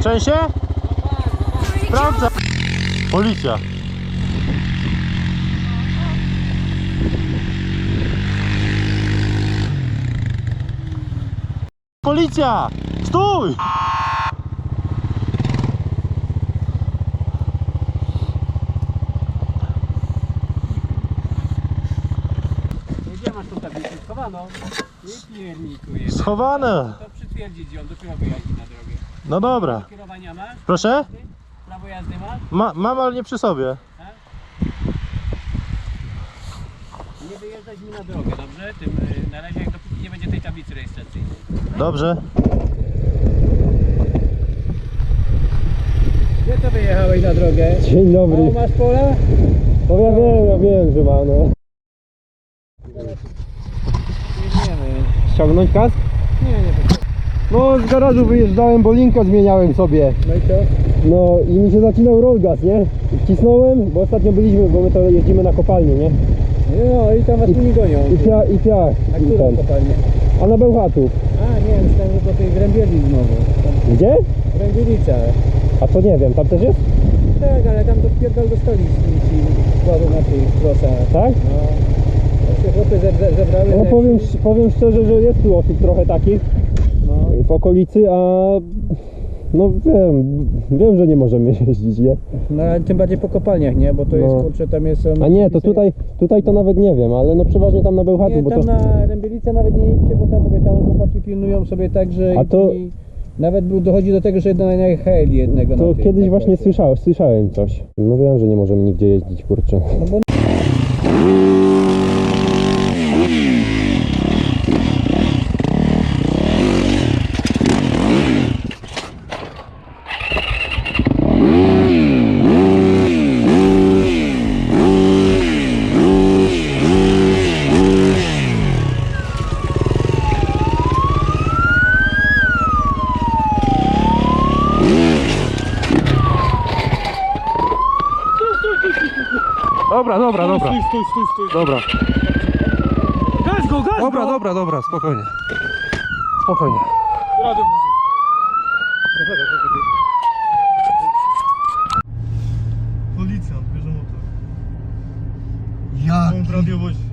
Trzęsie? Sprawdza. Policja. Policja! Stój! Gdzie masz tą tablicę? Schowano. Nie pierniku jest. Schowane. To przytwierdzić ją, dopiero wyjaździ na drogę. No dobra. Kierowania masz? Proszę? Prawo jazdy masz? Ma, mam, ale nie przy sobie. Nie wyjeżdżać mi na drogę, dobrze? Tym, y, na razie jak dopóki nie będzie tej tablicy rejestracyjnej. Dobrze. Gdzie to wyjechałeś na drogę? Dzień O, masz pola? No ja wiem, ja wiem, że ma no. Ściągnąć kask? No z garażu wyjeżdżałem, bo linka zmieniałem sobie. No i co? No i mi się zacinał rollgas, nie? I Wcisnąłem, bo ostatnio byliśmy, bo my to jeździmy na kopalnię, nie? No i tam was tu nie gonią. I pia, i piach. A i którą ten. kopalnię? A na Bełchatów. A nie, myślałem, że do tej Grębieli znowu. Tam Gdzie? Grębielica. A to nie wiem, tam też jest? Tak, ale tam dopierdol dostali z ci kładą na tych trosach. Tak? No. Się chłopy zebrały. No powiem, powiem szczerze, że jest tu osób trochę takich. W okolicy, a no wiem, wiem, że nie możemy jeździć, nie? no ale tym bardziej po kopalniach, nie? Bo to jest, No. kurczę, tam jest... A nie, to tutaj, tutaj to nawet nie wiem, ale no przeważnie tam na Bełchatów, Nie, bo tam to... na Rębielicę nawet nie jedźcie, bo tam mówię, tam chłopaki pilnują sobie tak, że A to- i nawet był- dochodzi do tego, że jedna najechali jednego To na tym, kiedyś na właśnie krosie. słyszałem, słyszałem coś. No wiem, że nie możemy nigdzie jeździć, kurczę. No bo Dobra, dobra, dobra. Stój, stój, stój, stój. Dobra. Gaz go, gaz Dobra, go! dobra, dobra, spokojnie. Spokojnie. Radio Policjant, bierze motor. Jak? On w radiowozie.